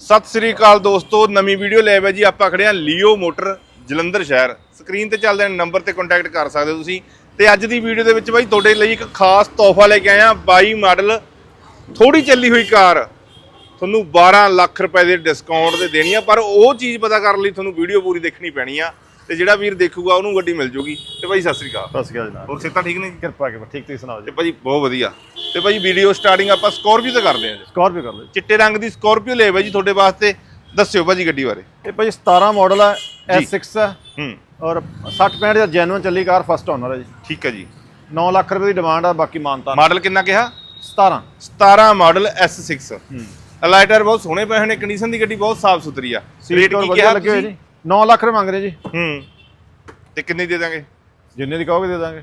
ਸਤਿ ਸ੍ਰੀ ਅਕਾਲ ਦੋਸਤੋ ਨਵੀਂ ਵੀਡੀਓ ਲੈ ਆਇਆ ਜੀ। ਆਪਾਂ ਖੜੇ ਆ ਲੀਓ ਮੋਟਰ ਜਲੰਧਰ ਸ਼ਹਿਰ। ਸਕਰੀਨ ਤੇ ਚੱਲਦੇ ਨੰਬਰ ਤੇ ਕੰਟੈਕਟ ਕਰ ਸਕਦੇ ਹੋ ਤੁਸੀਂ। ਤੇ ਅੱਜ ਦੀ ਵੀਡੀਓ ਦੇ ਵਿੱਚ ਬਾਈ ਤੁਹਾਡੇ ਲਈ ਇੱਕ ਖਾਸ ਤੋਹਫਾ ਲੈ ਕੇ ਆਏ ਆ 22 ਮਾਡਲ। ਥੋੜੀ ਚੱਲੀ ਹੋਈ ਕਾਰ। ਤੁਹਾਨੂੰ 12 ਲੱਖ ਰੁਪਏ ਦੇ ਡਿਸਕਾਊਂਟ ਤੇ ਦੇਣੀ ਆ ਪਰ ਉਹ ਚੀਜ਼ ਪਤਾ ਕਰਨ ਲਈ ਤੁਹਾਨੂੰ ਵੀਡੀਓ ਪੂਰੀ ਦੇਖਣੀ ਪੈਣੀ ਆ। ਤੇ ਜਿਹੜਾ ਵੀਰ ਦੇਖੂਗਾ ਉਹਨੂੰ ਗੱਡੀ ਮਿਲ ਜੂਗੀ। ਤੇ ਬਾਈ ਸਤਿ ਸ੍ਰੀ ਅਕਾਲ। ਸਤਿ ਸ਼੍ਰੀ ਅਕਾਲ ਜਨਾਬ। ਹੋਰ ਸਿਹਤਾਂ ਠੀਕ ਨੇ ਕਿਰਪਾ ਕਰਕੇ ਠੀਕ ਤੁਸੀਂ ਸੁਣਾਓ ਤੇ ਜੀ ਭਾਜੀ ਬਹੁਤ ਵਧੀਆ। ਤੇ ਭਾਜੀ ਵੀਡੀਓ ਸਟਾਰਟਿੰਗ ਆਪਾਂ ਸਕੋਰਪੀਓ ਤੇ ਕਰਦੇ ਹਾਂ ਸਕਾਰਪੀਓ ਕਰ ਲਓ ਚਿੱਟੇ ਰੰਗ ਦੀ ਸਕੋਰਪੀਓ ਲੈ ਬਾਈ ਜੀ ਤੁਹਾਡੇ ਵਾਸਤੇ। ਦੱਸਿਓ ਭਾਜੀ ਗੱਡੀ ਬਾਰੇ। ਇਹ ਭਾਈ 17 ਮਾਡਲ ਹੈ ਜੀ। S6 ਹੈ ਹੂੰ। ਔਰ 60 65 ਦਾ ਜੈਨੂਇਨ ਚੱਲੀ ਕਾਰ ਫਸਟ ਓਨਰ ਹੈ ਜੀ। ਠੀਕ ਹੈ ਜੀ। 9 ਲੱਖ ਰੁਪਏ ਦੀ ਡਿਮਾਂਡ ਆ ਬਾਕੀ ਮਾਨਤਾ ਮਾਡਲ ਕਿੰਨਾ ਕਿਹਾ? 17 17 ਮਾਡਲ S6 ਹੂੰ। ਅਲਾਈਟਰ ਬਹੁਤ ਸੋਹਣੇ ਪਏ ਹੋਏ ਨੇ ਕੰਡੀਸ਼ਨ ਦੀ ਗੱਡੀ ਬਹੁਤ ਸਾਫ਼ ਸੁਥਰੀ ਆ। ਰੇਟ ਕੀ ਕਿਹਾ ਲੱਗੇ ਹੋਏ ਜੀ। 9 ਲੱਖ ਰੁਪਏ ਮੰਗ ਰਹੇ ਜੀ। ਹੂੰ। ਤੇ ਕਿੰਨੇ ਦੇ ਦਾਂਗੇ? ਜਿੰਨੇ ਦੀ ਕਹੋਗੇ ਦੇ ਦਾਂਗੇ।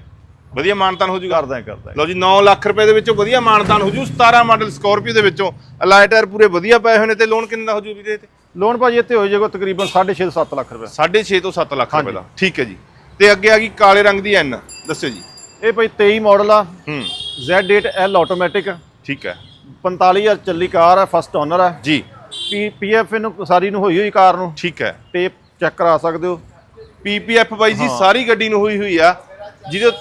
ਵਧੀਆ ਮਾਨਤਾਨ ਹੋ ਜੂਗਾ ਕਰਦਾ ਕਰਦਾ ਲਓ ਜੀ 9 ਲੱਖ ਰੁਪਏ ਦੇ ਵਿੱਚੋਂ ਵਧੀਆ ਮਾਨਤਾਨ ਹੋ ਜੂ। 17 ਮਾਡਲ ਸਕੋਰਪੀਓ ਦੇ ਵਿੱਚੋਂ ਅਲਾਈਟਰ ਪੂਰੇ ਵਧੀਆ ਪਏ ਹੋਏ ਨੇ ਤੇ ਲੋਨ ਕਿੰਨਾ ਦਾ ਹੋ ਜੂ ਵੀਰੇ ਤੇ ਲੋਨ ਭਾਜੀ ਇੱਥੇ ਹੋ ਜਾਏਗਾ ਤਕਰੀਬਨ 6.5 7 ਲੱਖ ਰੁਪਏ। 6.5 ਤੋਂ 7 ਲੱਖ ਰੁਪਏ ਦਾ। ਠੀਕ ਹੈ ਜੀ। ਤੇ ਅੱਗੇ ਆ ਗਈ ਕਾਲੇ ਰੰਗ ਦੀ ਐਨ ਦੱਸਿਓ ਜੀ। ਇਹ ਭਾਈ 23 ਮਾਡਲ ਆ। ਹੂੰ। Z8L ਆਟੋਮੈਟਿਕ ਠੀਕ ਹੈ। 45000 ਚੱਲੀ ਕਾਰ ਹੈ ਫਸਟ ਓਨਰ ਹੈ ਜੀ। ਪੀ ਪੀਐਫ ਇਹਨੂੰ ਸਾਰੀ ਨੂੰ ਹੋਈ ਹੋਈ ਕਾਰ ਨੂੰ। ਠੀਕ ਹੈ। ਟੇਪ ਚੈੱਕ ਕਰਾ ਸਕਦੇ ਹੋ। ਪੀਪੀਐਫ ਬਾਈ ਜੀ ਸਾਰੀ ਗੱਡੀ ਨੂੰ ਹੋਈ ਹੋਈ ਆ। ਜਿਹਦੇ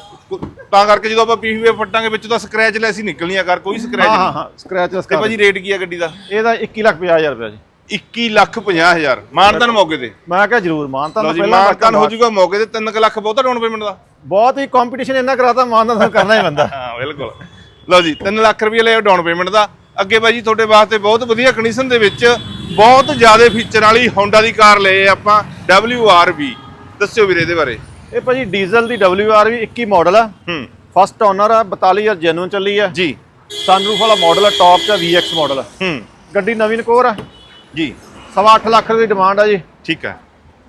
ਤਾਂ ਕਰਕੇ ਜਦੋਂ ਆਪਾਂ ਪੀਪੀਐਫ ਫੱਟਾਂਗੇ ਵਿੱਚ ਤਾਂ ਸਕ੍ਰੈਚ ਲੈਸ ਹੀ ਨਿਕਲਣੀਆਂ ਕਰ ਕੋਈ ਸਕ੍ਰੈਚ ਹਾਂ ਹਾਂ ਨਹੀਂ ਹਾਂ ਤੇ ਕਾਰ ਭਾਜੀ ਰੇਟ ਕੀ ਆ ਗੱਡੀ ਦਾ? ਇਹਦਾ 21 ਲੱਖ 50000 ਰੁਪਏ ਜੀ। 21 ਲੱਖ 50 ਹਜ਼ਾਰ। ਮਾਨਤਨ ਮੌਕੇ ਤੇ। ਮੈਂ ਕਿਹਾ ਜਰੂਰ ਮਾਨਤਾ ਲਓ ਜੀ ਮਾਨਤਨ ਹੋ ਜਾਊਗਾ ਮੌਕੇ ਤੇ 3 ਲੱਖ ਬਹੁਤਾ ਡਾਊਨ ਪੇਮੈਂਟ ਦਾ। ਬਹੁਤ ਹੀ ਕੰਪੀਟੀਸ਼ਨ ਇੰਨਾ ਕਰਾਤਾ ਮਾਨਤਾ ਕਰਨਾ ਹੀ ਬੰਦਾ ਹਾਂ ਬਿਲਕੁਲ। ਲਓ ਜੀ 3 ਲੱਖ ਰੁਪਏ ਲਿਆ ਡਾਊਨ ਪੇਮੈਂਟ ਦਾ। ਅੱਗੇ ਬਾਈ ਜੀ ਤੁਹਾਡੇ ਵਾਸਤੇ ਬਹੁਤ ਵਧੀਆ ਕੰਡੀਸ਼ਨ ਦੇ ਵਿੱਚ ਬਹੁਤ ਜ਼ਿਆਦਾ ਫੀਚਰ ਵਾਲੀ Honda ਦੀ ਕਾਰ ਲਏ ਆਪਾਂ WRV ਦੱਸਿਓ ਵੀਰੇ ਇਹਦੇ ਬਾਰੇ। ਇਹ ਭਾਜੀ ਡੀਜ਼ਲ ਦੀ WR ਵੀ 21 ਮਾਡਲ ਆ। ਹੂੰ। ਫਸਟ ਓਨਰ ਆ 42000 ਜੈਨੂਨ ਚੱਲੀ ਆ। ਜੀ। ਸਨਰੂਫ ਵਾਲਾ ਮਾਡਲ ਆ ਟੌਪ ਚ VX ਮਾਡਲ ਆ। ਹੂੰ। ਗੱਡੀ ਨਵੀਨ ਕੋਰ ਆ। ਜੀ। ਸਵਾ ਅੱਠ ਲੱਖ ਦੀ ਡਿਮਾਂਡ ਆ ਜੀ। ਠੀਕ ਹੈ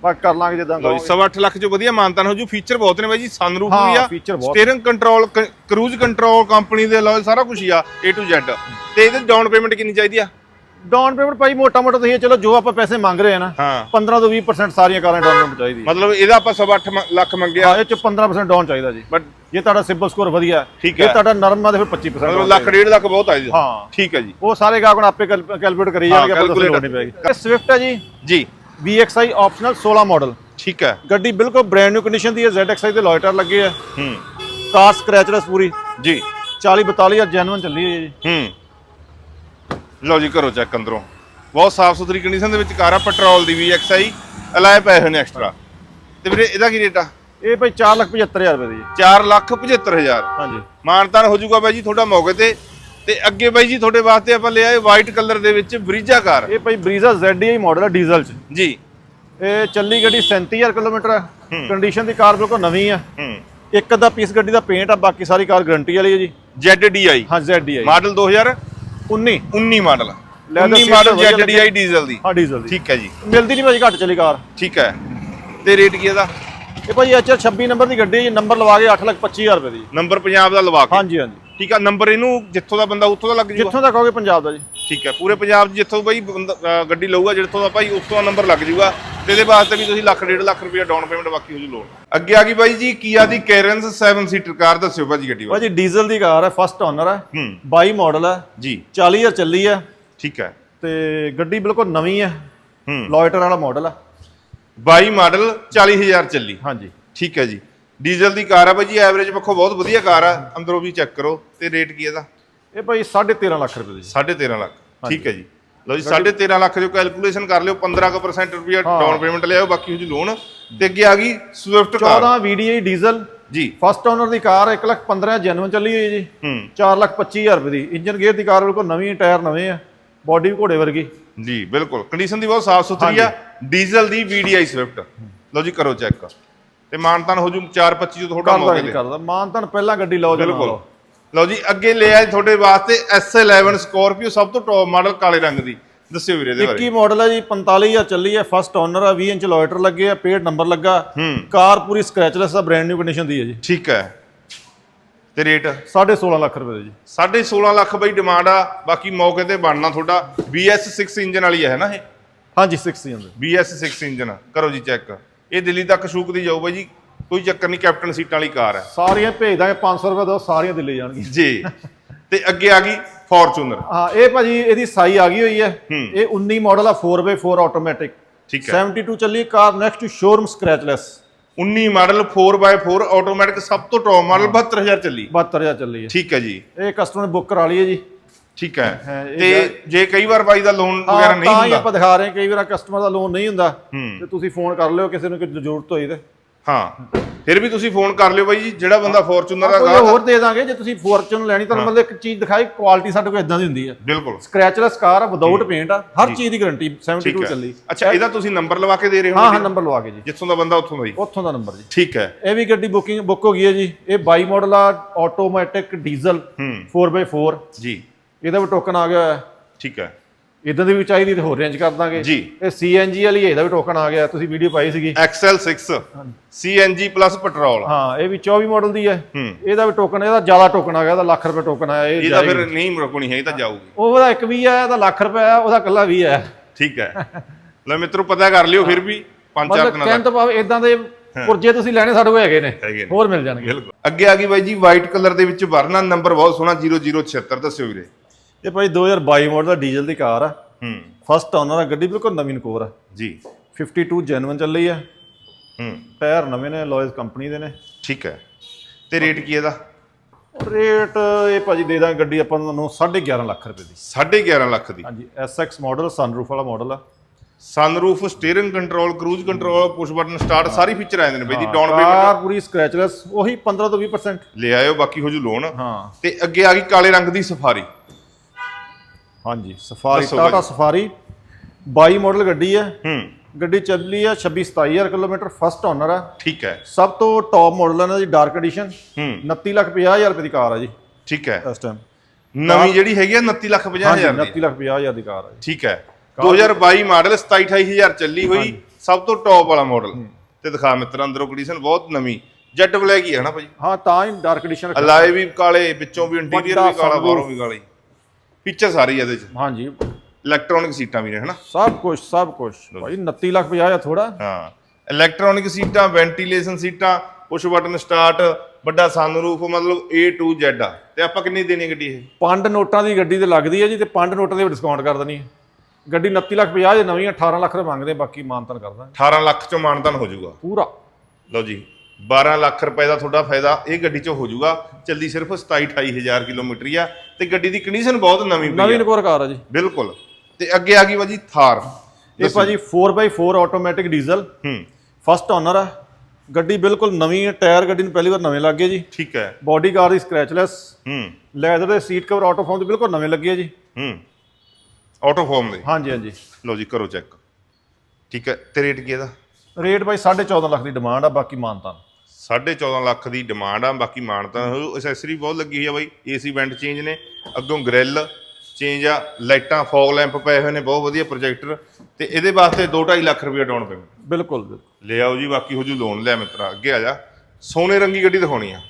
ਬਾਕੀ ਕਰ ਲਾਂਗੇ ਜਿੱਦਾਂ ਲਓ ਜੀ। ਸਵਾ ਅੱਠ ਲੱਖ ਚ ਵਧੀਆ ਮਾਨਤਾਨ ਹੋ ਜੂ। ਫੀਚਰ ਬਹੁਤ ਨੇ ਬਾਈ ਜੀ ਸਨਰੂਫ ਵੀ ਆ। Steering control cruise control company ਦੇ ਲਓ ਸਾਰਾ ਕੁਝ ਹੀ ਆ A to Z ਤੇ ਇਹਦੇ ਡਾਊਨ ਪੇਮੈਂਟ ਕਿੰਨੀ ਚਾਹੀਦੀ ਆ? ਡਾਊਨ ਪੇਮੈਂਟ ਭਾਈ ਮੋਟਾ ਮੋਟਾ ਤੁਸੀਂ ਚਲੋ ਜੋ ਆਪਾਂ ਪੈਸੇ ਮੰਗ ਰਹੇ ਆ ਨਾ ਹਾਂ। 15 ਤੋਂ 20% ਸਾਰੀਆਂ ਕਾਰਾਂ ਡਾਊਨ ਪੇਮੈਂਟ ਚਾਹੀਦੀ ਮਤਲਬ ਇਹਦਾ ਆਪਾਂ ਸਵਾ ਅੱਠ ਮ- ਲੱਖ ਮੰਗਿਆ। ਹਾਂ ਇਹ ਚ 15% ਡਾਊਨ ਚਾਹੀਦਾ ਜੀ। ਬਟ ਜੇ ਤੁਹਾਡਾ ਸਿਬਲ ਸਕੋਰ ਵਧੀਆ ਜੇ। ਤੁਹਾਡਾ ਨਰਮ ਆ ਤੇ ਫਿਰ 25% ਮਤਲਬ ਲੱਖ ਡੇਢ ਲੱਖ ਬਹੁਤ ਆ ਜੀ। ਹਾਂ। ਠੀਕ ਹੈ ਜੀ। ਉਹ ਸਾਰੇ ਗਾਹਕ ਹੁਣ ਆਪੇ ਕੈਲਕੂਲੇਟ ਕਰੀ ਜਾਣਗੇ ਆਪਾਂ ਲੋੜ ਨਹੀਂ। ਪੈਗੀ ਇਹ ਸਵਿਫਟ ਹੈ ਜੀ। ਜੀ। VXI ਆਪਸ਼ਨਲ 16 ਮਾਡਲ ਠੀਕ ਹੈ। ਗੱਡੀ ਬਿਲਕੁਲ ਬ੍ਰੈਂਡ ਨਿਊ ਕੰਡੀਸ਼ਨ ਦੀ ਹੈ ZXI ਦੇ ਲੋਇਟਰ ਲੱਗੇ ਆ ਹੂੰ। ਕਾਰ ਸਕ੍ਰੈਚਲੈਸ ਪੂਰੀ। ਜੀ। 40 42000 ਜੈਨੂਨ ਚੱਲੀ ਹੈ ਜੀ। ਹੂੰ। ਲਓ ਜੀ ਕਰੋ ਚੈੱਕ ਅੰਦਰੋਂ। ਬਹੁਤ ਸਾਫ਼ ਸੁਥਰੀ ਕੰਡੀਸ਼ਨ ਦੇ ਵਿੱਚ ਕਾਰ ਆ ਪੈਟਰੋਲ ਦੀ ਵੀ ਐਕਸਆਈ ਅਲਾਏ ਪਏ ਹੋਏ ਨੇ ਐਕਸਟਰਾ ਤੇ ਵੀਰੇ ਇਹਦਾ ਕੀ ਰੇਟ ਆ? ਇਹ ਭਾਈ 475000 ਰੁਪਏ ਦੀ ਜੀ 4 ਲੱਖ 75000 ਹਾਂਜੀ। ਮਾਨਤਾਨ ਹੋ ਜਾਊਗਾ ਬਾਈ ਜੀ ਤੁਹਾਡਾ ਮੌਕੇ ਤੇ। ਤੇ ਅੱਗੇ ਬਾਈ ਜੀ ਤੁਹਾਡੇ ਵਾਸਤੇ ਆਪਾਂ ਲਿਆ ਇਹ ਵਾਈਟ ਕਲਰ ਦੇ ਵਿੱਚ ਬਰੀਜਾ ਕਾਰ। ਇਹ ਭਾਈ ਬਰੀਜ਼ਾ ZDI ਮਾਡਲ ਹੈ ਡੀਜ਼ਲ ਚ। ਜੀ। ਇਹ ਚੱਲੀ ਗੱਡੀ 37000 ਕਿਲੋਮੀਟਰ ਹੈ। ਕੰਡੀਸ਼ਨ ਦੀ ਕਾਰ ਬਿਲਕੁਲ ਨਵੀਂ ਆ। ਇੱਕ ਅੱਧਾ ਪੀਸ ਗੱਡੀ ਦਾ ਪੇਂਟ ਆ ਬਾਕੀ ਸਾਰੀ ਕਾਰ ਗਾਰੰਟੀ ਵਾਲੀ ਹੈ ਜੀ। ZDI ਹਾਂ ZDI model 19 2019 model Leather 19 seat model ਵਧੀਆ ZDI ਡੀਜ਼ਲ ਦੀ। ਹਾਂ ਡੀਜ਼ਲ ਦੀ। ਠੀਕ ਹੈ ਜੀ। ਮਿਲਦੀ ਨਹੀਂ ਭਾਜੀ ਘੱਟ ਚੱਲੀ ਕਾਰ। ਠੀਕ ਹੈ। ਤੇ ਰੇਟ ਕੀ ਇਹਦਾ? ਇਹ ਭਾਜੀ ਐਚਆਰ 26 ਨੰਬਰ ਦੀ ਗੱਡੀ ਹੈ ਜੀ ਨੰਬਰ ਲਵਾ ਕੇ 825000 ਰੁਪਏ ਦੀ। ਜੀ। ਨੰਬਰ ਪੰਜਾਬ ਦਾ ਲਵਾ ਕੇ। ਹਾਂਜੀ ਹਾਂਜੀ। ਠੀਕ ਆ ਨੰਬਰ ਇਹਨੂੰ ਜਿੱਥੋਂ ਦਾ ਬੰਦਾ ਉੱਥੋਂ ਦਾ ਲੱਗ ਜੂਗਾ? ਜਿੱਥੋਂ ਦਾ ਕਹੋਗੇ ਪੰਜਾਬ ਦਾ ਜੀ। ਠੀਕ ਹੈ ਪੂਰੇ ਪੰਜਾਬ 'ਚ ਜਿੱਥੋਂ ਬਾਈ ਬੰਦਾ- ਗੱਡੀ ਲਊਗਾ ਜਿੱਥੋਂ ਦਾ ਭਾਈ ਉੱਥੋਂ ਦਾ ਨੰਬਰ ਲੱਗ ਜੂਗਾ। ਤੇ ਇਹਦੇ ਵਾਸਤੇ ਵੀ ਤੁਸੀਂ ਲੱਖ ਡੇਢ ਲੱਖ ਰੁਪਏ ਡਾਊਨ ਪੇਮੈਂਟ ਬਾਕੀ ਹੋ ਜੂ ਲੋਨ ਅੱਗੇ ਆ ਗਈ ਬਾਈ ਜੀ ਕੀਆ ਦੀ ਕੈਰਨਸ 7 ਸੀਟਰ ਕਾਰ ਦੱਸਿਓ ਭਾਜੀ ਗੱਡੀ ਬਾਰੇ। ਭਾਜੀ ਡੀਜ਼ਲ ਦੀ ਕਾਰ ਹੈ ਫਸਟ ਓਨਰ ਹੈ 22 ਮਾਡਲ ਹੈ ਜੀ। 40000 ਚੱਲੀ ਹੈ। ਠੀਕ ਹੈ। ਤੇ ਗੱਡੀ ਬਿਲਕੁਲ ਨਵੀਂ ਹੈ ਹੂੰ। ਲੋਇਟਰ ਵਾਲਾ ਮਾਡਲ ਹੈ। 22 ਮਾਡਲ 40000 ਚੱਲੀ। ਹਾਂਜੀ। ਠੀਕ ਹੈ ਜੀ। ਡੀਜ਼ਲ ਦੀ ਕਾਰ ਆ ਭਾਈ ਜੀ ਐਵਰੇਜ ਪੱਖੋਂ ਬਹੁਤ ਵਧੀਆ ਕਾਰ ਆ। ਅੰਦਰੋਂ ਵੀ ਚੈੱਕ ਕਰੋ ਤੇ ਰੇਟ ਕੀ ਇਹਦਾ? ਇਹ ਭਾਈ 13.5 ਲੱਖ ਰੁਪਏ ਦੀ ਜੀ 13.5 ਲੱਖ। ਠੀਕ ਹੈ ਜੀ। ਲਓ ਜੀ 13.5 ਲੱਖ ਜੋ ਕੈਲਕੂਲੇਸ਼ਨ ਕਰ ਲਿਓ 15% ਰੁਪਿਆ। ਡਾਊਨ ਪੇਮੈਂਟ ਲਿਆਓ ਬਾਕੀ ਹੋ ਜੀ ਲੋਨ ਤੇ ਅੱਗੇ ਆ ਗਈ ਸਵਿਫਟ ਕਾਰ। 14 VDI ਡੀਜ਼ਲ ਜੀ। ਫਸਟ ਓਨਰ ਦੀ ਕਾਰ 1 ਲੱਖ 15 ਜੈਨੂਨ ਚੱਲੀ ਹੋਈ ਜੀ। ਹੂੰ। 4 ਲੱਖ 25000 ਰੁਪਏ ਦੀ। ਇੰਜਨ ਗੇਅਰ ਦੀ ਕਾਰ ਬਿਲਕੁਲ ਨਵੀਂ ਟਾਇਰ ਨਵੇਂ ਆ। ਬਾਡੀ ਵੀ ਘੋੜੇ ਵਰਗੀ। ਜੀ ਬਿਲਕੁਲ। ਕੰਡੀਸ਼ਨ ਦੀ ਬਹੁਤ ਸਾਫ਼ ਸੁਥਰੀ ਆ। ਡੀਜ਼ਲ ਦੀ VDI ਸਵਿਫਟ ਲਓ ਜੀ ਕਰੋ ਚੈੱਕ ਤੇ ਮਾਨਤਾਨ ਹੋ ਜੂ 425 ਜੋ ਤੁਹਾਡਾ ਮੌਕੇ ਤੇ। ਕਰਦਾ। ਮਾਨ ਤਾਂ ਪਹਿਲਾਂ ਗੱਡੀ ਲਓ ਜਾਂ ਬਿਲਕੁਲ। ਲਓ। ਜੀ ਅੱਗੇ ਲੈ ਆਏ ਤੁਹਾਡੇ ਵਾਸਤੇ S11 ਸਕੋਰਪੀਓ ਸਭ ਤੋਂ ਟੌਪ ਮਾਡਲ ਕਾਲੇ ਰੰਗ ਦੀ। ਦੱਸਿਓ ਵੀਰੇ ਇਹਦੇ ਬਾਰੇ। 21 ਮਾਡਲ ਹੈ ਜੀ 45000 ਚੱਲੀ ਹੈ ਫਸਟ ਓਨਰ ਆ 20 ਇੰਚ ਲੋਇਟਰ ਲੱਗੇ ਆ ਪੇਡ ਨੰਬਰ ਲੱਗਾ। ਕਾਰ ਪੂਰੀ ਸਕ੍ਰੈਚਲੈਸ ਦਾ ਬ੍ਰਾਂਡ ਨਿਊ ਕੰਡੀਸ਼ਨ ਦੀ ਹੈ ਜੀ। ਠੀਕ ਹੈ। ਤੇ ਰੇਟ 16.5 ਲੱਖ ਰੁਪਏ ਦੀ ਜੀ। 16.5 ਲੱਖ ਬਈ ਡਿਮਾਂਡ ਆ ਬਾਕੀ ਮੌਕੇ ਤੇ ਬਣਨਾ ਤੁਹਾਡਾ। BS6 ਇੰਜਨ ਵਾਲੀ ਹੈ ਨਾ ਇਹ? ਹਾਂਜੀ 6 ਇੰਚ BS6 ਇੰਜਨ ਕਰੋ ਜੀ ਚੈੱਕ ਇਹ ਦਿੱਲੀ ਤੱਕ ਸ਼ੂਕ ਦੀ ਜਾਊ ਬਾਈ ਜੀ। ਕੋਈ ਚੱਕਰ ਨਹੀਂ ਕੈਪਟਨ ਸੀਟਾਂ ਵਾਲੀ ਕਾਰ ਹੈ। ਸਾਰੀਆਂ ਭੇਜ ਦਾਂਗੇ 500 ਰੁਪਏ ਦੋ ਸਾਰੀਆਂ ਦਿੱਲੀ ਜਾਣਗੀਆਂ। ਜੀ। ਤੇ ਅੱਗੇ ਆ ਗਈ ਫੋਰਚੂਨਰ। ਹਾਂ ਇਹ ਭਾਜੀ ਇਹਦੀ ਸਾਈ ਆ ਗਈ ਹੋਈ ਹੈ। ਇਹ 19 ਮਾਡਲ ਆ 4x4 ਆਟੋਮੈਟਿਕ ਠੀਕ ਹੈ। 72 ਚੱਲੀ car next showroom scratchless 19 model 4x4 automatic ਸਭ ਤੋਂ ਟੌਪ ਮਾਡਲ 72000 ਚੱਲੀ। 72000 ਚੱਲੀ ਹੈ। ਠੀਕ ਹੈ ਜੀ। ਇਹ ਕਸਟਮਰ ਨੇ ਬੁੱਕ ਕਰਾ ਲਈ ਹੈ ਜੀ। ਠੀਕ ਹੈ। ਤੇ ਜੇ ਕਈ ਵਾਰ ਬਾਈ ਦਾ ਲੋਨ ਵਗੈਰਾ ਨਹੀਂ ਤਾਂ ਹੀ ਹੁੰਦਾ। ਆਪਾਂ ਦਿਖਾ ਰਹੇ ਹਾਂ ਕਈ ਵਾਰ ਕਸਟਮਰ ਦਾ ਲੋਨ ਨਹੀਂ ਹੁੰਦਾ। ਤੇ ਤੁਸੀਂ ਫੋਨ ਕਰ ਲਿਓ ਕਿਸੇ ਨੂੰ ਕੋਈ ਜ਼ਰੂਰਤ ਹੋਈ ਤੇ। ਹਾਂ। ਫਿਰ ਵੀ ਤੁਸੀਂ ਫੋਨ ਕਰ ਲਿਓ ਬਾਈ ਜੀ ਜਿਹੜਾ ਬੰਦਾ ਫੋਰਚੂਨਰ ਦਾ ਕੋਈ ਆ- ਹੋਰ ਦੇ ਦਾਂਗੇ ਜੇ ਤੁਸੀਂ ਫੋਰਚੂਨ ਲੈਣੀ ਤੁਹਾਨੂੰ ਮਤਲਬ ਇੱਕ ਚੀਜ਼ ਦਿਖਾਈ ਕੁਆਲਿਟੀ ਸਾਡੇ ਕੋਲ ਇਦਾਂ ਦੀ ਹੁੰਦੀ ਹੈ ਬਿਲਕੁਲ। ਸਕ੍ਰੈਚਲੈਸ ਕਾਰ ਆ ਵਿਦਆਊਟ ਪੇਂਟ ਆ ਹਰ ਚੀਜ਼ ਦੀ ਗਾਰੰਟੀ 72 ਠੀਕ ਹੈ। ਚੱਲੀ। ਅੱਛਾ ਇਹਦਾ ਤੁਸੀਂ ਨੰਬਰ ਲਵਾ ਕੇ ਦੇ ਰਹੇ ਹੋ ਹਾਂ ਹਾਂ ਨੰਬਰ ਲਵਾ ਕੇ ਜੀ। ਜਿੱਥੋਂ ਦਾ ਬੰਦਾ ਉੱਥੋਂ ਦਾ ਹੀ ਉੱਥੋਂ ਦਾ ਨੰਬਰ ਜੀ। ਠੀਕ ਹੈ। ਇਹ ਵੀ ਗੱਡੀ ਬੁਕਿੰਗ ਬੁੱਕ ਹੋ ਗਈ ਹੈ ਜੀ। ਇਹ 22 ਮਾਡਲ ਆ ਆਟੋਮੈਟਿਕ ਡੀਜ਼ਲ ਹੂੰ। 4x4 ਜੀ। ਇਹਦਾ ਵੀ ਟੋਕਨ ਆ ਗਿਆ ਹੋਇਆ। ਠੀਕ ਹੈ। ਇਦਾਂ ਦੀ ਵੀ ਚਾਹੀਦੀ ਤੇ ਹੋਰ ਰੇਂਜ ਕਰ ਦਾਂਗੇ। ਜੀ। ਇਹ CNG ਵਾਲੀ ਹੈ, ਇਹਦਾ ਵੀ ਟੋਕਨ ਆ ਗਿਆ ਤੁਸੀਂ ਵੀਡੀਓ ਪਾਈ ਸੀਗੀ। XL6 CNG ਪਲੱਸ ਪੈਟਰੋਲ ਹਾਂ ਇਹ ਵੀ 24 ਮਾਡਲ ਦੀ ਹੈ। ਇਹਦਾ ਵੀ ਟੋਕਨ ਇਹਦਾ ਜ਼ਿਆਦਾ ਟੋਕਨ ਆ ਗਿਆ ਇਹਦਾ ਲੱਖ ਰੁਪਏ ਟੋਕਨ ਆਇਆ ਇਹ ਇਹਦਾ ਜਾਏਗੀ। ਫਿਰ ਨਹੀਂ ਰੁਕਣੀ ਹੈ ਇਹ ਤਾਂ ਜਾਊਗੀ। ਉਹਦਾ ਇੱਕ ਵੀ ਹੈ ਇਹਦਾ ਲੱਖ ਰੁਪਏ ਆ ਉਹਦਾ ਕੱਲਾ ਵੀ ਹੈ। ਠੀਕ ਹੈ। ਲੈ ਮਿੱਤਰੋ ਪਤਾ ਕਰ ਲਿਓ ਫਿਰ ਵੀ ਪੰਜ ਚਾਰ ਮਤਲਬ ਦਿਨਾਂ ਕਹਿਣ ਤੱਕ। ਤੋਂ ਭਾਵ ਇਦਾਂ ਦੇ ਪੁਰਜੇ ਤੁਸੀਂ ਲੈਣੇ ਸਾਡੇ ਕੋਲ ਹੈਗੇ ਨੇ। ਹੋਰ ਮਿਲ ਜਾਣਗੇ। ਬਿਲਕੁਲ। ਅੱਗੇ ਆ ਗਈ ਬਾਈ ਜੀ ਵਾਈਟ ਕਲਰ ਦੇ ਵਿੱਚ ਵਰਨਾ ਨੰਬਰ ਬਹੁਤ ਸੋਹਣਾ 0076 ਦੱਸਿਓ ਵੀਰੇ। ਇਹ ਭਾਈ 2022 ਮਾਡਲ ਦਾ ਡੀਜ਼ਲ ਦੀ ਕਾਰ ਆ। ਹੂੰ। ਫਸਟ ਓਨਰ ਆ ਗੱਡੀ ਬਿਲਕੁਲ ਨਵੀਂ ਨਕੋਰ ਆ। ਜੀ। 52 ਜੈਨੂਇਨ ਚੱਲੀ ਆ। ਹੂੰ। ਟਾਇਰ ਨਵੇਂ ਨੇ ਲੋਇਸ ਕੰਪਨੀ ਦੇ ਨੇ। ਠੀਕ ਹੈ। ਤੇ ਰੇਟ ਕੀ ਇਹਦਾ? ਰੇਟ ਇਹ ਭਾਜੀ ਦੇ ਦਾਂਗੇ ਗੱਡੀ ਆਪਾਂ ਨੂੰ 11.5 ਲੱਖ ਰੁਪਏ ਦੀ। 11.5 ਲੱਖ ਦੀ। ਹਾਂਜੀ SX ਮਾਡਲ ਸਨਰੂਫ ਵਾਲਾ ਮਾਡਲ ਆ। Sunroof steering control cruise control push button start ਸਾਰੀ ਫੀਚਰ ਆ ਜਾਂਦੇ ਨੇ ਬਾਈ ਜੀ ਡਾਊਨ ਪੇਮੈਂਟ ਕਾਰ ਪੂਰੀ ਸਕ੍ਰੈਚਲੈਸ ਉਹੀ 15 ਤੋਂ 20% ਲੈ ਆਇਓ ਬਾਕੀ ਹੋ ਜੂ ਲੋਨ ਹਾਂ। ਤੇ ਅੱਗੇ ਆ ਗਈ ਕਾਲੇ ਰੰਗ ਦੀ ਸਫਾਰੀ ਹਾਂਜੀ ਸਫਾਰੀ ਦੱਸੋ ਟਾਟਾ ਭਾਜੀ। ਸਫਾਰੀ 22 ਮਾਡਲ ਗੱਡੀ ਹੈ। ਹੂੰ। ਗੱਡੀ ਚੱਲੀ ਆ 26 27000 ਕਿਲੋਮੀਟਰ ਫਸਟ ਓਨਰ ਆ ਠੀਕ ਹੈ। ਸਭ ਤੋਂ ਟੌਪ ਮਾਡਲ ਹੈ ਇਹਨਾਂ ਦੀ ਡਾਰਕ ਐਡੀਸ਼ਨ ਹੂੰ। 29 ਲੱਖ 50000 ਰੁਪਏ ਦੀ ਕਾਰ ਆ ਜੀ। ਠੀਕ ਹੈ। ਇਸ ਟਾਈਮ ਨਵੀਂ ਜਿਹੜੀ ਹੈਗੀ ਆ 29 ਲੱਖ 50 ਹਾਂਜੀ ਹਜ਼ਾਰ ਦੀ। 29 ਲੱਖ 50000 ਦੀ ਕਾਰ ਆ ਜੀ। ਠੀਕ ਹੈ। 2022 ਮਾਡਲ 27 28000 ਚੱਲੀ ਹੋਈ ਸਭ ਤੋਂ ਟੌਪ ਵਾਲਾ ਮਾਡਲ ਤੇ ਦਿਖਾ ਮਿੱਤਰ ਅੰਦਰੋਂ ਕੰਡੀਸ਼ਨ ਬਹੁਤ ਨਵੀਂ। ਜੈਟ ਬਲੈਕ ਹੀ ਹੈ ਨਾ ਭਾਜੀ ਹਾਂ ਤਾਂ ਹੀ ਡਾਰਕ ਐਡੀਸ਼ਨ ਅਲਾਏ ਵੀ ਕਾਲੇ ਵਿੱਚੋਂ ਵੀ ਇੰਟੀਰੀਅਰ ਵੱਡਾ ਵੀ ਕਾਲਾ sunroof। ਬਾਹਰੋਂ ਵੀ ਕਾਲੀ। ਫੀਚਰ ਸਾਰੀ ਇਹਦੇ ਚ। ਹਾਂਜੀ। ਇਲੈਕਟ੍ਰੋਨਿਕ ਸੀਟਾਂ ਵੀ ਨੇ ਹਨਾ? ਸਭ ਕੁਝ ਸਭ ਕੁਝ ਭਾਈ 29 ਲੱਖ 50000 ਥੋੜਾ ਹਾਂ। ਇਲੈਕਟ੍ਰੋਨਿਕ ਸੀਟਾਂ ਵੈਂਟੀਲੇਸ਼ਨ ਸੀਟਾਂ ਪੁਸ਼ ਬਟਨ ਸਟਾਰਟ ਵੱਡਾ ਸਨਰੂਫ ਮਤਲਬ A to Z ਆ। ਤੇ ਆਪਾਂ ਕਿੰਨੀ ਦੇਣੀ ਗੱਡੀ ਇਹ? ਪੰਡ ਨੋਟਾਂ ਦੀ ਗੱਡੀ ਤੇ ਲੱਗਦੀ ਹੈ ਜੀ ਤੇ ਪੰਡ ਨੋਟਾਂ ਦੇ ਡਿਸਕਾਊਂਟ ਕਰ ਦੇਣੀ ਹੈ। ਗੱਡੀ 29 ਲੱਖ 50 ਦੇ ਨਵੀਂ 18 ਲੱਖ ਰੁਪਏ ਮੰਗਦੇ ਬਾਕੀ ਮਾਨਤਨ ਕਰਦਾ। 18 ਲੱਖ ਚੋਂ ਮਾਨਦਾਨ ਹੋ ਜਾਊਗਾ। ਪੂਰਾ। ਲਓ ਜੀ। 12 ਲੱਖ ਰੁਪਏ ਦਾ ਤੁਹਾਡਾ ਫਾਇਦਾ ਇਹ ਗੱਡੀ 'ਚ ਹੋ ਜਾਊਗਾ। ਚੱਲੀ ਸਿਰਫ 27 28000 ਕਿਲੋਮੀਟਰ ਹੀ ਆ ਤੇ ਗੱਡੀ ਦੀ ਕੰਡੀਸ਼ਨ ਬਹੁਤ ਨਵੀਂ ਪਈ ਨਵੀਂ ਆ ਨਕੋਰ ਕਾਰ ਆ ਜੀ। ਬਿਲਕੁਲ। ਤੇ ਅੱਗੇ ਆ ਗਈ ਬਾਜੀ ਥਾਰ। ਇਹ ਭਾਜੀ 4x4 ਆਟੋਮੈਟਿਕ ਡੀਜ਼ਲ ਹੂੰ। ਫਸਟ ਓਨਰ ਆ। ਗੱਡੀ ਬਿਲਕੁਲ ਨਵੀਂ ਹੈ ਟਾਇਰ ਗੱਡੀ ਨੂੰ ਪਹਿਲੀ ਵਾਰ ਨਵੇਂ ਲੱਗੇ ਜੀ। ਠੀਕ ਹੈ। ਬਾਡੀ ਕਾਰ ਦੀ ਸਕ੍ਰੈਚਲੈਸ ਹੂੰ। ਲੈਦਰ ਦੇ ਸੀਟ ਕਵਰ ਆਟੋ ਫੋਮ ਦੇ ਬਿਲਕੁਲ ਨਵੇਂ ਲੱਗੇ ਆ ਜੀ। ਹੂੰ। ਆਟੋ ਫਾਰਮ ਦੇ? ਹਾਂਜੀ ਹਾਂਜੀ। ਲਓ ਜੀ ਕਰੋ ਚੈੱਕ ਠੀਕ ਹੈ ਤੇ ਰੇਟ ਕੀ ਇਹਦਾ? ਰੇਟ ਬਾਈ 14.5 ਲੱਖ ਦੀ ਡਿਮਾਂਡ ਆ ਬਾਕੀ ਮਾਨਤਾਨ। 14.5 ਲੱਖ ਦੀ ਡਿਮਾਂਡ ਆ ਬਾਕੀ ਮਾਨਤਾ ਐਕਸੈਸਰੀ ਬਹੁਤ ਲੱਗੀ ਹੋਈ ਆ ਬਾਈ। ਏਸੀ ਵੈਂਟ ਚੇਂਜ ਨੇ ਅੱਗੋਂ ਗ੍ਰਿਲ ਚੇਂਜ ਆ ਲਾਈਟਾਂ ਫੌਗ ਲੈਂਪ ਪਏ ਹੋਏ ਨੇ ਬਹੁਤ ਵਧੀਆ ਪ੍ਰੋਜੈਕਟਰ ਤੇ ਇਹਦੇ ਵਾਸਤੇ 2.5 ਲੱਖ ਰੁਪਏ ਡਾਊਨ ਪੇਮੈਂਟ ਬਿਲਕੁਲ ਲੈ ਆਓ ਜੀ ਬਾਕੀ ਹੋ ਜੂ ਲੋਨ ਲਿਆ ਮਿੱਤਰਾ ਅੱਗੇ ਆ ਜਾ। ਸੋਨੇ ਰੰਗੀ ਗੱਡੀ ਦਿਖਾਉਣੀ ਆ।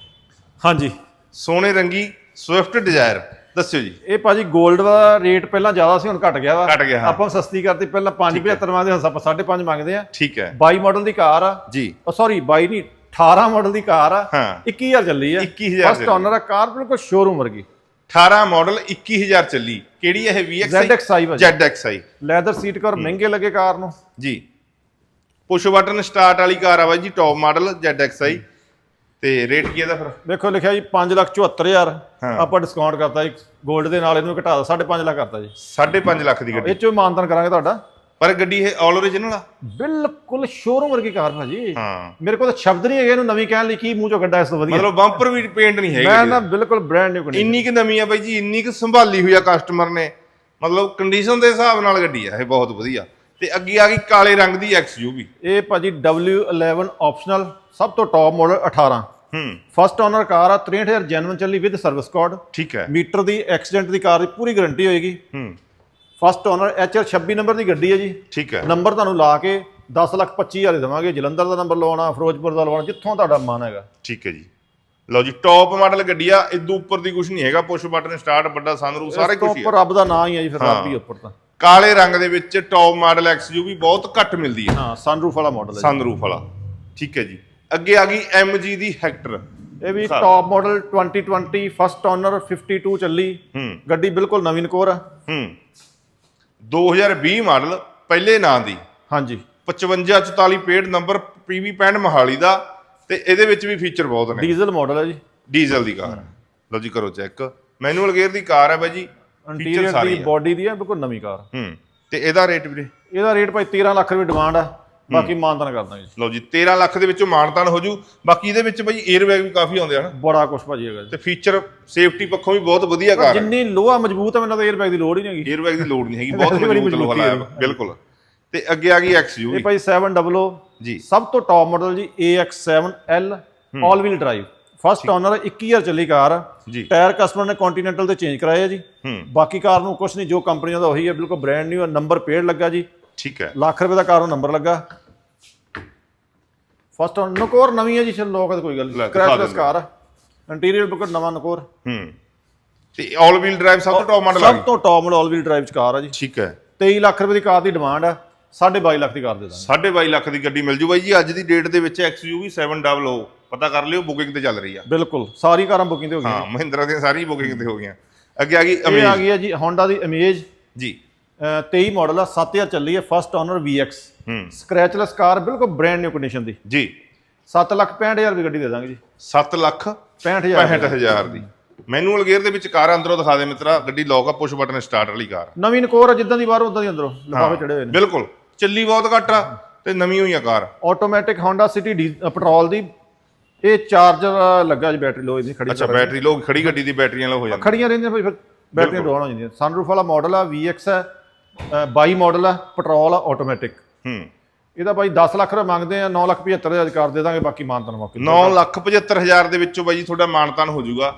ਹਾਂਜੀ। ਸੋਨੇ ਰੰਗੀ ਸਵਿਫਟ ਡਿਜ਼ਾਇਰ ਦੱਸਿਓ ਜੀ। ਇਹ ਭਾਜੀ 골ਡ ਦਾ ਰੇਟ ਪਹਿਲਾਂ ਜ਼ਿਆਦਾ ਸੀ ਹੁਣ ਘਟ ਗਿਆ ਵਾ। ਘਟ ਗਿਆ, ਹਾਂ। ਆਪਾਂ ਸਸਤੀ ਕਰਤੀ ਪਹਿਲਾਂ 5.75 ਮੰਗਦੇ ਆਪਾਂ 5.5 ਮੰਗਦੇ ਆ। ਠੀਕ ਹੈ। 22 ਮਾਡਲ ਦੀ ਕਾਰ ਆ। ਜੀ। ਸੌਰੀ 22 ਨਹੀਂ 18 ਮਾਡਲ ਦੀ ਕਾਰ ਆ ਹਾਂ। 21000 ਚੱਲੀ ਆ। 21,000 ਫਸਟ ਓਨਰ ਆ ਕਾਰ ਬਿਲਕੁਲ ਸ਼ੋਰੂਮ ਵਰਗੀ। 18 ਮਾਡਲ 21000 ਚੱਲੀ। ਕਿਹੜੀ ਇਹ VXI ZXi ਭਾਜੀ ZXI ਲੈਦਰ ਸੀਟ ਕਵਰ ਮਹਿੰਗੇ ਲੱਗੇ ਕਾਰ ਨੂੰ। ਜੀ। ਪੁਸ਼ ਬਟਨ ਸਟਾਰਟ ਵਾਲੀ ਕਾਰ ਆ ਬਾਈ ਜੀ ਟੌਪ ਮਾਡਲ ZXI ਤੇ ਰੇਟ ਕੀ ਇਹਦਾ ਫਿਰ? ਵੇਖੋ ਲਿਖਿਆ ਜੀ 574000 ਹਾਂ। ਆਪਾਂ ਡਿਸਕਾਊਂਟ ਕਰਤਾ ਜੀ। 골ਡ ਦੇ ਨਾਲ ਇਹਨੂੰ ਘਟਾ ਦਿੱਤਾ 5.5 ਲੱਖ ਕਰਤਾ ਜੀ। 5.5 ਲੱਖ ਦੀ ਗੱਡੀ। ਇਹ ਚੋਂ ਮਾਨਤਨ ਕਰਾਂਗੇ ਤੁਹਾਡਾ। ਪਰ ਗੱਡੀ ਇਹ ਆਲ ਓਰੀਜਨਲ ਆ। ਬਿਲਕੁਲ ਸ਼ੋਰੂਮ ਵਰਗੀ ਕਾਰ ਭਾਜੀ ਹਾਂ। ਮੇਰੇ ਕੋਲ ਤਾਂ ਸ਼ਬਦ ਨਹੀਂ ਹੈਗੇ ਇਹਨੂੰ ਨਵੀਂ ਕਹਿਣ ਲਈ ਕੀ ਮੂੰਹ ਚੋਂ ਕੱਢਾ ਇਸ ਤੋਂ ਵਧੀਆ। ਮਤਲਬ ਬੰਪਰ ਵੀ ਪੇਂਟ ਨਹੀਂ ਹੈਗੀ ਮੈਂ ਨਾ ਬਿਲਕੁਲ ਬ੍ਰਾਂਡ ਨਿਊ ਕੰਡੀਸ਼ਨ ਇੰਨੀ ਕਿ ਨਵੀਂ ਆ ਬਾਈ ਜੀ ਇੰਨੀ ਕਿ ਸੰਭਾਲੀ ਹੋਈ ਆ ਕਸਟਮਰ ਨੇ। ਮਤਲਬ ਕੰਡੀਸ਼ਨ ਦੇ ਹਿਸਾਬ ਨਾਲ ਗੱਡੀ ਆ ਇਹ ਬਹੁਤ ਵਧੀਆ। ਤੇ ਅੱਗੇ ਆ ਗਈ ਕਾਲੇ ਰੰਗ ਦੀ XUV ਇਹ ਭਾਜੀ W11 ਆਪਸ਼ਨਲ ਸਭ ਤੋਂ ਟੌਪ ਮਾਡਲ 18 ਹੂੰ। ਫਸਟ ਓਨਰ ਕਾਰ ਆ 63000 ਜੈਨੂਇਨ ਚੱਲੀ ਵਿਦ ਸਰਵਿਸ ਕਾਰਡ ਠੀਕ ਹੈ। ਮੀਟਰ ਦੀ ਐਕਸੀਡੈਂਟ ਦੀ ਕਾਰ ਦੀ ਪੂਰੀ ਗਾਰੰਟੀ ਹੋਏਗੀ। ਹੂੰ। ਫਸਟ ਓਨਰ HR 26 ਨੰਬਰ ਦੀ ਗੱਡੀ ਹੈ ਜੀ। ਠੀਕ ਹੈ। ਨੰਬਰ ਤੁਹਾਨੂੰ ਲਾ ਕੇ 10 ਲੱਖ 25 ਹਜ਼ਾਰ ਦੇਵਾਂਗੇ। ਜਲੰਧਰ ਦਾ ਨੰਬਰ ਲਵਾਉਣਾ ਫਿਰੋਜ਼ਪੁਰ ਦਾ ਲਵਾਉਣਾ ਜਿੱਥੋਂ ਤੁਹਾਡਾ ਮਨ ਹੈਗਾ। ਠੀਕ ਹੈ ਜੀ। ਲਓ ਜੀ ਟੌਪ ਮਾਡਲ ਗੱਡੀ ਆ ਇਦੋਂ ਉੱਪਰ ਦੀ ਕੁਝ ਨਹੀਂ ਹੈਗਾ। ਪੁਸ਼ ਬਟਨ ਸਟਾਰਟ ਵੱਡਾ ਸਨਰੂਫ ਸਾਰੇ ਕੁਝ ਹੀ ਉੱਪਰ ਰੱਬ ਦਾ ਨਾਂ ਹੀ ਹੈ ਜੀ ਫਿਰ ਰੱਬ ਹੀ। ਉੱਪਰ ਤਾਂ। ਕਾਲੇ ਰੰਗ ਦੇ ਵਿੱਚ ਟੌਪ ਮਾਡਲ XUV ਬਹੁਤ ਘੱਟ ਮਿਲਦੀ ਹੈ। ਹਾਂ ਸਨਰੂਫ ਵਾਲਾ ਮਾਡਲ ਹੈ ਜੀ। ਸਨਰੂਫ ਵਾਲਾ। ਠੀਕ ਹੈ ਜੀ। ਅੱਗੇ ਆ ਗਈ MG ਦੀ ਹੈਕਟਰ ਇਹ ਵੀ ਟੌਪ ਮਾਡਲ 2020 ਫਸਟ ਓਨਰ 52 ਚੱਲੀ। ਹੂੰ। ਗੱਡੀ ਬਿਲਕੁਲ ਨਵੀਂ ਨਕੋਰ ਆ। ਹੂੰ। 2020 ਮਾਡਲ ਪਹਿਲੇ ਨਾਂ ਦੀ। ਹਾਂਜੀ। 5544 ਪੇਡ ਨੰਬਰ ਪੀਵੀ ਪੈਂਡ ਮਹਾਲੀ ਦਾ ਤੇ ਇਹਦੇ ਵਿੱਚ ਵੀ ਫੀਚਰ ਬਹੁਤ ਨੇ। ਡੀਜ਼ਲ ਮਾਡਲ ਹੈ ਜੀ। ਡੀਜ਼ਲ ਦੀ ਕਾਰ। ਲਓ ਜੀ ਕਰੋ ਚੈੱਕ। ਮੈਨੂਅਲ ਗੇਅਰ ਦੀ ਕਾਰ ਹੈ ਬਾਈ ਜੀ। ਇੰਟੀਰੀਅਰ ਦੀ। ਬਾਡੀ ਦੀ ਹੈ ਬਿਲਕੁਲ ਨਵੀਂ ਕਾਰ। ਹੂੰ। ਤੇ ਇਹਦਾ ਰੇਟ ਵੀਰੇ? ਇਹਦਾ ਰੇਟ ਭਾਈ 13 ਲੱਖ ਰੁਪਏ ਡਿਮਾਂਡ ਆ। ਬਾਕੀ ਮਾਨਤਾਨ ਕਰ ਦਾਂਗੇ ਲਓ ਜੀ 13 ਲੱਖ ਦੇ ਵਿੱਚੋਂ ਮਾਨਤਾਨ ਹੋ ਜੂ। ਬਾਕੀ ਇਹਦੇ ਵਿੱਚ ਬਈ 에ਅਰ ਵੀ ਕਾਫੀ ਆਉਂਦੇ ਹਨ ਬੜਾ ਕੁਝ ਭਾਜੀ ਹੈਗਾ ਤੇ ਫੀਚਰ ਸੇਫਟੀ ਪੱਖੋਂ ਵੀ ਬਹੁਤ ਵਧੀਆ ਕਾਰ ਜਿੰਨੀ ਲੋਹਾ ਮਜ਼ਬੂਤ ਹੈ ਮੈਨੂੰ ਤਾਂ 에ਅਰ ਦੀ ਲੋੜ ਹੀ ਨਹੀਂ ਹੈਗੀ। 에ਅਰ ਦੀ ਲੋੜ ਨਹੀਂ ਹੈਗੀ ਬਹੁਤ ਮਜ਼ਬੂਤ ਲੋਹਾ ਲਾਇਆ ਬਿਲਕੁਲ। ਤੇ ਅੱਗੇ ਆ ਗਈ XUV ਇਹ ਭਾਈ 700 ਜੀ। ਸਭ ਤੋਂ ਟੌਪ ਮਾਡਲ ਜੀ AX7L all wheel drive first owner 21 ਹਜ਼ਾਰ ਚੱਲੀ ਕਾਰ। ਟਾਇਰ ਕਸਟਮਰ ਨੇ ਕੰਟੀਨੈਂਟਲ ਤੇ ਚੇਂਜ ਕਰਾਇਆ ਜੀ। ਬਾਕੀ ਕਾਰ ਨੂੰ ਕੁਝ ਨਹੀਂ ਜੋ ਕੰਪਨੀਆਂ ਦਾ ਉਹੀ ਹੈ ਬਿਲਕੁਲ ਬ੍ਰਾਂਡ ਨਿਊ ਨੰਬਰ ਪੇਡ ਲੱਗਾ ਜੀ। ਠੀਕ ਹੈ। ਲੱਖ ਰੁਪਏ ਦਾ ਕਾਰ ਨੰਬਰ ਲੱਗਾ। ਫਸਟ ਓਨਰ ਨਕੋਰ ਨਵੀਂ ਹੈ ਜੀ ਚਲ ਲੋਕ ਤਾਂ ਕੋਈ ਗੱਲ ਲੈ, ਨਹੀਂ ਦਿਖਾ ਸਕ੍ਰੈਚਲੈਸ ਦਿੰਦੇ। ਕਾਰ ਆ। ਇੰਟੀਰੀਅਰ ਬਿਲਕੁਲ ਨਵਾਂ ਨਕੋਰ। ਹੂੰ। ਤੇ ਆਲ ਵੀਲ ਡਰਾਈਵ ਸਭ ਤੋਂ ਟੌਪ ਮਾਡਲ ਆ ਸਭ ਤੋਂ top model all wheel drive ਚ ਕਾਰ ਆ ਜੀ। ਠੀਕ ਹੈ। 23 ਲੱਖ ਰੁਪਏ ਦੀ ਕਾਰ ਦੀ ਡਿਮਾਂਡ ਆ। 22.5 ਲੱਖ ਦੀ ਕਾਰ ਦੇ ਦਾਂਗੇ। 22 ਲੱਖ ਦੀ ਗੱਡੀ ਮਿਲ ਜੂ ਬਾਈ ਜੀ। ਅੱਜ ਦੀ ਡੇਟ ਦੇ ਵਿੱਚ XUV 700 ਪਤਾ ਕਰ ਲਿਓ ਬੁਕਿੰਗ ਤੇ ਚੱਲ ਰਹੀ ਆ। ਬਿਲਕੁਲ। ਸਾਰੀ ਕਾਰਾਂ ਬੁਕਿੰਗ ਤੇ ਹੋ ਗਈਆਂ। ਹਾਂ ਮਹਿੰਦਰਾ ਦੀਆਂ ਸਾਰੀਆਂ ਬੁਕਿੰਗ ਤੇ ਹੋ ਗਈਆਂ। ਅੱਗੇ ਆ ਗਈ ਇਹ ਆ ਗਈ ਹੈ ਜੀ Honda ਦੀ ਇਮੇਜ ਜੀ। 23 ਮਾਡਲ ਆ 7000 ਚੱਲੀ ਹੈ ਫਸਟ ਓਨਰ VX ਹੂੰ। ਸਕ੍ਰੈਚਲੈਸ ਕਾਰ ਬਿਲਕੁਲ ਬ੍ਰਾਂਡ ਨਿਊ ਕੰਡੀਸ਼ਨ ਦੀ। ਜੀ। 7 ਲੱਖ 65000 ਦੀ ਗੱਡੀ ਦੇ ਦਾਂਗੇ ਜੀ। 7 ਲੱਖ 65000 65000 ਦੀ। ਮੈਨੂਅਲ ਗੇਅਰ ਦੇ ਵਿੱਚ ਕਾਰ ਅੰਦਰੋਂ ਦਿਖਾ ਦੇ ਮਿੱਤਰਾ ਗੱਡੀ ਲੌਕ ਆ ਪੁਸ਼ ਬਟਨ ਸਟਾਰਟ ਵਾਲੀ ਕਾਰ। ਨਵੀਂ ਨਕੋਰ ਆ ਜਿੱਦਾਂ ਦੀ ਬਾਹਰ ਉਦਾਂ ਦੀ ਅੰਦਰੋਂ ਲਿਫਾਫੇ ਚੜੇ ਹੋਏ ਨੇ। ਬਿਲਕੁਲ। ਚੱਲੀ ਬਹੁਤ ਘੱਟ ਆ ਤੇ ਨਵੀਂ ਹੋਈ ਆ car. Automatic Honda City petrol ਦੀ। ਇਹ ਚਾਰਜਰ ਲੱਗਾ ਜੀ ਬੈਟਰੀ ਲੋ ਇਹਦੀ ਖੜੀ ਅੱਛਾ ਬੈਟਰੀ ਲੋ ਖੜੀ ਗੱਡੀ ਦੀ ਬੈਟਰੀਆਂ ਲੋ ਹੋ ਜਾਂਦੀ। ਖੜੀਆਂ ਰਹਿੰਦੀਆਂ ਫਿਰ ਬੈਟਰੀਆਂ ਡਾਊਨ ਹੋ ਜਾਂਦੀਆਂ। ਸਨਰੂਫ ਵਾਲਾ ਮਾਡਲ ਆ VX ਹੈ 22 ਮਾਡਲ ਆ ਪੈਟਰੋਲ ਆ ਆਟੋਮੈਟਿਕ ਹੂੰ। ਇਹਦਾ ਭਾਈ 10 ਲੱਖ ਰੁਪਏ ਮੰਗਦੇ ਆ 9 ਲੱਖ 75000 ਕਰ ਦੇ ਦਾਂਗੇ ਬਾਕੀ ਮਾਨਤਨ ਮੌਕੇ ਤੇ। 9 ਲੱਖ 75000 ਦੇ ਵਿੱਚੋਂ ਬਾਈ ਜੀ ਤੁਹਾਡਾ ਮਾਨਤਾਨ ਹੋ ਜਾਊਗਾ।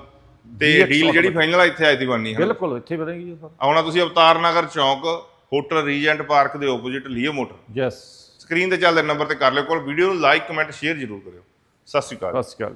ਤੇ ਡੀਲ ਜਿਹੜੀ ਫਾਈਨਲ ਆ ਇੱਥੇ ਆਈ ਦੀ ਬਣਨੀ ਹੈ ਬਿਲਕੁਲ ਇੱਥੇ ਵਧੇਗੀ ਜੀ ਆਉਣਾ ਤੁਸੀਂ ਅਵਤਾਰ ਨਗਰ ਚੌਂਕ ਹੋਟਲ ਰੀਜੈਂਟ ਪਾਰਕ ਦੇ opposite Leo motor. Yes screen ਤੇ ਚੱਲਦੇ ਨੰਬਰ ਤੇ ਕਰ ਲਿਓ ਕੋਲ। ਵੀਡੀਓ ਨੂੰ ਲਾਈਕ ਕਮੈਂਟ ਸ਼ੇਅਰ ਜ਼ਰੂਰ ਕਰਿਓ। ਸਤਿ ਸ਼੍ਰੀ ਅਕਾਲ। ਸਤਿ ਸ਼੍ਰੀ ਅਕਾਲ।